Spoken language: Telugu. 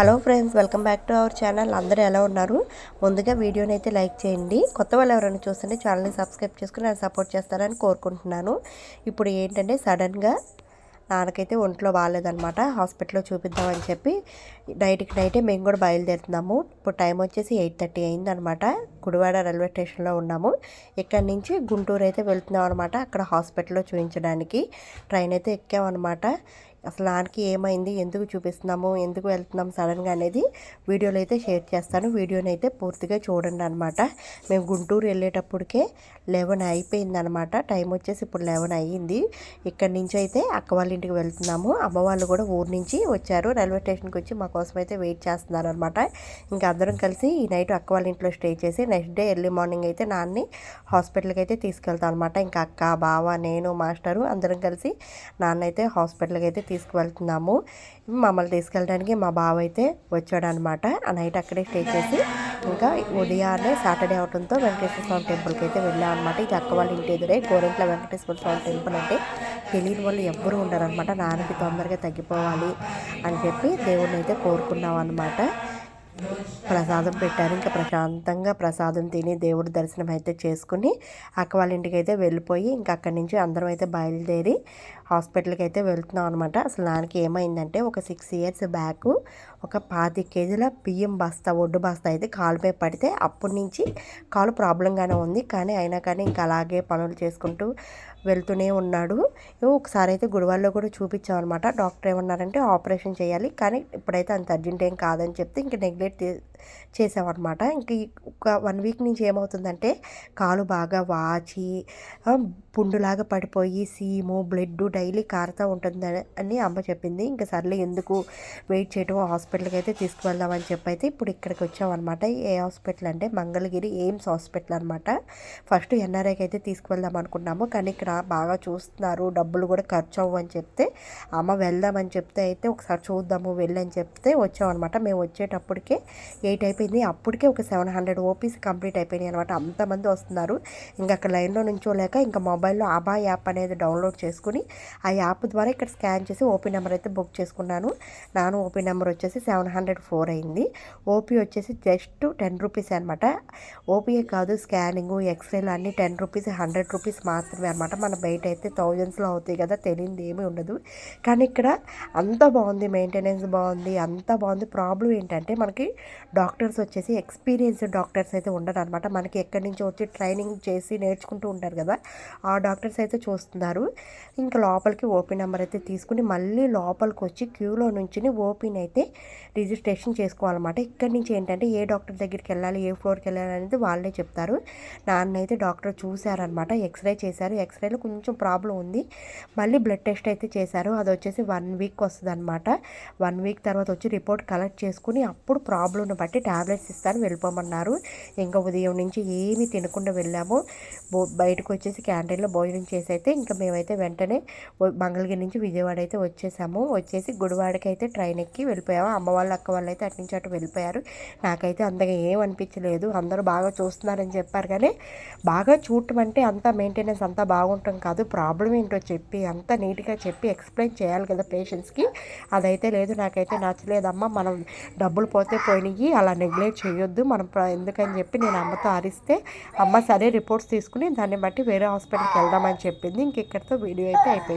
Hello friends welcome back to our channel. అందరూ ఎలా ఉన్నారు? ముందుగా వీడియోని అయితే లైక్ చేయండి. కొత్త వాళ్ళు ఎవరైనా చూస్తుంటే ఛానల్ని సబ్స్క్రైబ్ చేసుకుని నన్ను సపోర్ట్ చేస్తారని కోరుకుంటున్నాను. ఇప్పుడు ఏంటంటే సడన్గా నాన్నకైతే ఒంట్లో బాగాలేదనమాట హాస్పిటల్లో చూపిద్దామని చెప్పి నైట్కి నైటే మేము కూడా బయలుదేరుతున్నాము. ఇప్పుడు టైం వచ్చేసి ఎయిట్ థర్టీ అయిందనమాట గుడివాడ రైల్వే స్టేషన్లో ఉన్నాము. ఇక్కడ నుంచి గుంటూరు అయితే వెళ్తున్నాం అనమాట అక్కడ హాస్పిటల్లో చూపించడానికి ట్రైన్ అయితే ఎక్కామన్నమాట. అసలు నాన్నకి ఏమైంది? ఎందుకు చూపిస్తున్నాము? ఎందుకు వెళ్తున్నాము సడన్గా అనేది వీడియోలో అయితే షేర్ చేస్తాను. వీడియోని అయితే పూర్తిగా చూడండి అనమాట మేము గుంటూరు వెళ్ళేటప్పటికే లెవెన్ అయిపోయింది అనమాట టైం వచ్చేసి ఇప్పుడు లెవెన్ అయ్యింది. ఇక్కడి నుంచి అయితే అక్క వాళ్ళ ఇంటికి వెళ్తున్నాము. అమ్మ వాళ్ళు కూడా ఊరు నుంచి వచ్చారు. రైల్వే స్టేషన్కి వచ్చి మా కోసం అయితే వెయిట్ చేస్తున్నారు అనమాట ఇంకా అందరం కలిసి ఈ నైట్ అక్క వాళ్ళ ఇంట్లో స్టే చేసి నెక్స్ట్ డే ఎర్లీ మార్నింగ్ అయితే నాన్ని హాస్పిటల్కి అయితే తీసుకెళ్తాం అనమాట ఇంకా అక్క బావ నేను మాస్టరు అందరం కలిసి నాన్న అయితే హాస్పిటల్కి అయితే తీసుకువెళ్తున్నాము. మమ్మల్ని తీసుకెళ్ళడానికి మా బావ అయితే వచ్చాడనమాట. ఆ నైట్ అక్కడే స్టే చేసి ఇంకా ఉదయాన్నే సాటర్డే అవడంతో వెంకటేశ్వర స్వామి టెంపుల్కి అయితే వెళ్ళాం అనమాట ఇది అక్క వాళ్ళ ఇంటి ఎదురే గోరెంట్ల వెంకటేశ్వర స్వామి టెంపుల్ అంటే తెలియని వాళ్ళు ఎవ్వరూ ఉండరనమాట నాన్నకి తొందరగా తగ్గిపోవాలి అని చెప్పి దేవుడిని అయితే కోరుకున్నాం అనమాట ప్రసాదం పెట్టారు. ఇంకా ప్రశాంతంగా ప్రసాదం తిని దేవుడి దర్శనం అయితే చేసుకుని అక్క వాళ్ళ ఇంటికి అయితే వెళ్ళిపోయి ఇంకా అక్కడి నుంచి అందరం అయితే బయలుదేరి హాస్పిటల్కి అయితే వెళ్తున్నాం అనమాట అసలు నాన్నకి ఏమైందంటే ఒక సిక్స్ ఇయర్స్ బ్యాక్ ఒక పాతి కేజీల బియ్యం బస్తా ఒడ్డు బస్తా అయితే కాలుపై పడితే అప్పటి నుంచి కాలు ప్రాబ్లంగానే ఉంది. కానీ అయినా కానీ ఇంకా అలాగే పనులు చేసుకుంటూ వెళ్తూనే ఉన్నాడు. ఒకసారి అయితే గుడివాళ్ళలో కూడా చూపించామన్నమాట డాక్టర్ ఏమన్నారంటే ఆపరేషన్ చేయాలి. కానీ ఇప్పుడైతే అంత అర్జెంట్ ఏం కాదని చెప్తే ఇంక నెగ్లెక్ట్ చేసామన్నమాట ఇంక ఒక వన్ వీక్ నుంచి ఏమవుతుందంటే కాలు బాగా వాచి పుండులాగా పడిపోయి సీము బ్లడ్ డైలీ కారుతూ ఉంటుంది అని అమ్మ చెప్పింది. ఇంకా సర్లే ఎందుకు వెయిట్ చేయడం హాస్పిటల్కి అయితే తీసుకువెళ్దామని చెప్పి అయితే ఇప్పుడు ఇక్కడికి వచ్చామన్నమాట ఏ హాస్పిటల్ అంటే మంగళగిరి ఎయిమ్స్ హాస్పిటల్ అనమాట ఫస్ట్ ఎన్ఆర్ఐకి అయితే తీసుకువెళ్దాం అనుకున్నాము. కానీ ఇక్కడ బాగా చూస్తున్నారు డబ్బులు కూడా ఖర్చు అవ్వని చెప్తే అమ్మ వెళ్దామని చెప్తే అయితే ఒకసారి చూద్దాము వెళ్ళని చెప్తే వచ్చామన్నమాట. మేము వచ్చేటప్పటికే ఎయిట్ అయిపోయింది. అప్పటికే ఒక సెవెన్ హండ్రెడ్ ఓపీస్ కంప్లీట్ అయిపోయినాయి అనమాట అంతమంది వస్తున్నారు. ఇంకా అక్కడ లైన్లో నుంచోలేక ఇంకా మొబైల్లో అబా యాప్ అనేది డౌన్లోడ్ చేసుకుని ఆ యాప్ ద్వారా ఇక్కడ స్కాన్ చేసి ఓపీ నెంబర్ అయితే బుక్ చేసుకున్నాను. నాను ఓపీ నెంబర్ వచ్చేసి సెవెన్ హండ్రెడ్ ఫోర్ అయింది. ఓపీ వచ్చేసి జస్ట్ టెన్ రూపీస్ అనమాట ఓపీఏ కాదు స్కానింగ్ ఎక్స్రేలు అన్నీ టెన్ రూపీస్ హండ్రెడ్ రూపీస్ మాత్రమే అనమాట మన బయట అయితే థౌజండ్స్లో అవుతాయి కదా తెలియదు ఏమీ ఉండదు. కానీ ఇక్కడ అంత బాగుంది మెయింటెనెన్స్ బాగుంది అంత బాగుంది. ప్రాబ్లం ఏంటంటే మనకి డాక్టర్స్ వచ్చేసి ఎక్స్పీరియన్స్డ్ డాక్టర్స్ అయితే ఉండరు అనమాట మనకి ఎక్కడి నుంచి వచ్చి ట్రైనింగ్ చేసి నేర్చుకుంటూ ఉంటారు కదా ఆ డాక్టర్స్ అయితే చూస్తున్నారు. ఇంకా లోపలికి ఓపీ నెంబర్ అయితే తీసుకుని మళ్ళీ లోపలికి వచ్చి క్యూలో నుంచి ఓపీని అయితే రిజిస్ట్రేషన్ చేసుకోవాలన్నమాట. ఇక్కడి నుంచి ఏంటంటే ఏ డాక్టర్ దగ్గరికి వెళ్ళాలి ఏ ఫ్లోర్కి వెళ్ళాలి అనేది వాళ్ళే చెప్తారు. నాన్న అయితే డాక్టర్ చూశారనమాట ఎక్స్రే చేశారు. ఎక్స్రేలో కొంచెం ప్రాబ్లం ఉంది. మళ్ళీ బ్లడ్ టెస్ట్ అయితే చేశారు. అది వచ్చేసి వన్ వీక్ వస్తుంది అనమాట వన్ వీక్ తర్వాత వచ్చి రిపోర్ట్ కలెక్ట్ చేసుకుని అప్పుడు ప్రాబ్లంను బట్టి ట్యాబ్లెట్స్ ఇస్తాను వెళ్ళిపోమన్నారు. ఇంకా ఉదయం నుంచి ఏమీ తినకుండా వెళ్ళాము. బయటకు వచ్చేసి క్యాంటీన్లో భోజనం చేసి అయితే ఇంకా మేమైతే వెంటనే మంగళగిరి నుంచి విజయవాడ అయితే వచ్చేసాము. వచ్చేసి గుడివాడకి అయితే ట్రైన్ ఎక్కి వెళ్ళిపోయాము. అమ్మ వాళ్ళు అక్క వాళ్ళు అయితే అటు నుంచి అటు వెళ్ళిపోయారు. నాకైతే అంతగా ఏం అనిపించలేదు. అందరూ బాగా చూస్తున్నారని చెప్పారు కానీ బాగా చూడటం అంటే అంత మెయింటెనెన్స్ అంతా బాగుంటాం కాదు. ప్రాబ్లం ఏంటో చెప్పి అంత నీట్గా చెప్పి ఎక్స్ప్లెయిన్ చేయాలి కదా పేషెంట్స్కి. అదైతే లేదు. నాకైతే నచ్చలేదమ్మా. మనం డబ్బులు పోతే పోయినాయి అలా నెగ్లెక్ట్ చేయొద్దు. మనం ఎందుకని చెప్పి నేను అమ్మతో అరిస్తే అమ్మ సరే రిపోర్ట్స్ తీసుకుని దాన్ని బట్టి వేరే హాస్పిటల్కి వెళ్దామని చెప్పింది. ఇంక ఇక్కడితో వీడియో అయితే అయిపోయింది